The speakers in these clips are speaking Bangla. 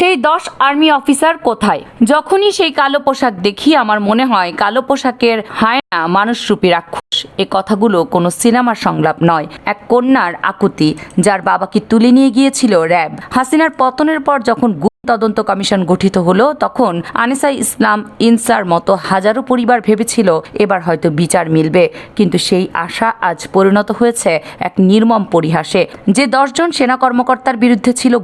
সেই দশ আর্মি অফিসার কোথায়? যখনই সেই কালো পোশাক দেখি, আমার মনে হয় কালো পোশাকের হায়না মানুষরূপী রাক্ষস। এ কথাগুলো কোনো সিনেমার সংলাপ নয়, এক কন্যার আকুতি, যার বাবাকে তুলে নিয়ে গিয়েছিল র্যাব। হাসিনার পতনের পর যখন তদন্ত কমিশন গঠিত হলো, তখন আনিসা ইসলাম ইনসার মতো হাজারো পরিবার ভেবেছিল, এবার হয়তো বিচার মিলবে। কিন্তু সেই আশা আজ পরিণত হয়েছে এক নির্মম পরিহাসে। যে দশজন সেনা কর্মকর্তার বিরুদ্ধে ছিল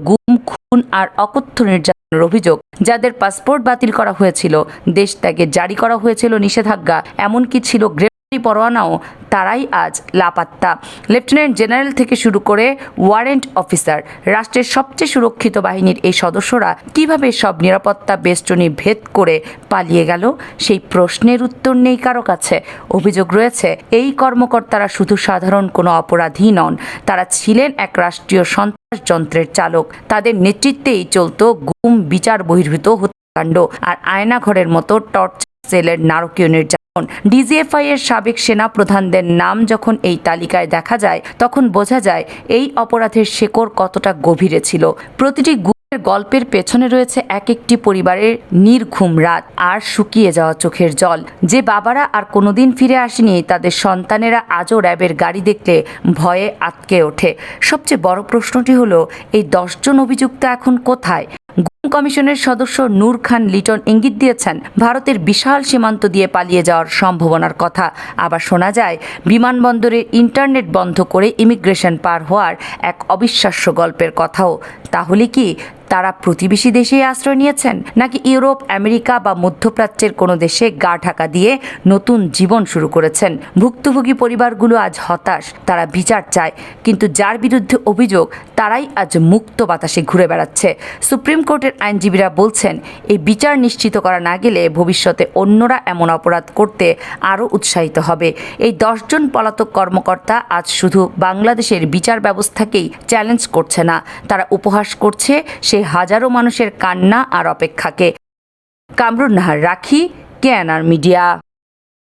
খুন আর অকথ্য নির্যাতনের অভিযোগ। যাদের পাসপোর্ট বাতিল করা হয়েছিল, দেশ ত্যাগে জারি করা হয়েছিল নিষেধাজ্ঞা, এমনকি ছিল গ্রেপ্তারি পরোয়ানাও তারাই আজ লাপাত্তা। লেফটেন্যান্ট জেনারেল থেকে শুরু করে ওয়ারেন্ট অফিসার, রাষ্ট্রের সবচেয়ে সুরক্ষিত বাহিনীর এই সদস্যরা কীভাবে সব নিরাপত্তা বেষ্টনী ভেদ করে পালিয়ে গেল, সেই প্রশ্নের উত্তর নেই কারও কাছে। অভিযোগ রয়েছে, এই কর্মকর্তারা শুধু সাধারণ কোনো অপরাধী নন, তারা ছিলেন এক রাষ্ট্রীয় সন্ত্রাস যন্ত্রের চালক। তাদের নেতৃত্বেই চলত গুম বিচার বহির্ভূত হত্যাকাণ্ড, আর আয়নাঘরের মতো টর্চ সেলের নারকীয় নির্যাতন। ডিজিএফআই এর সাবেক সেনা প্রধানদের নাম যখন এই তালিকায় দেখা যায়, তখন বোঝা যায় এই অপরাধের শেকড় কতটা গভীরে ছিল। প্রতিটি গল্পের পেছনে রয়েছে এক একটি পরিবারের নির্ঘুম রাত আর শুকিয়ে যাওয়া চোখের জল। যে বাবারা আর কোনোদিন ফিরে আসেনি, তাদের সন্তানেরা আজও র্যাবের গাড়ি দেখলে ভয়ে আটকে ওঠে। সবচেয়ে বড় প্রশ্নটি হলো, এই দশজন অভিযুক্ত এখন কোথায়? কমিশনের সদস্য নূর খান লিটন ইঙ্গিত দিয়েছেন, ভারতের বিশাল সীমান্ত দিয়ে পালিয়ে যাওয়ার সম্ভাবনার কথা। আবার শোনা যায়, বিমানবন্দরে ইন্টারনেট বন্ধ করে ইমিগ্রেশন পার হওয়ার এক অবিশ্বাস্য গল্পের কথাও। তাহলে কি তারা প্রতিবেশী দেশেই আশ্রয় নিয়েছেন? নাকি ইউরোপ, আমেরিকা বা মধ্যপ্রাচ্যের কোনো দেশে গা ঢাকা দিয়ে নতুন জীবন শুরু করেছেন? ভুক্তভোগী পরিবারগুলো আজ হতাশ, তারা বিচার চায়। কিন্তু যার বিরুদ্ধে অভিযোগ, তারাই আজ মুক্ত বাতাসে ঘুরে বেড়াচ্ছে। সুপ্রিম কোর্টের আইনজীবীরা বলছেন, এই বিচার নিশ্চিত করা না গেলে ভবিষ্যতে অন্যরা এমন অপরাধ করতে আরও উৎসাহিত হবে। এই দশজন পলাতক কর্মকর্তা আজ শুধু বাংলাদেশের বিচার ব্যবস্থাকেই চ্যালেঞ্জ করছে না, তারা উপহাস করছে সেই হাজারো মানুষের কান্না আর অপেক্ষাকে। কামরুন নাহার রাখি কেএনআর মিডিয়া।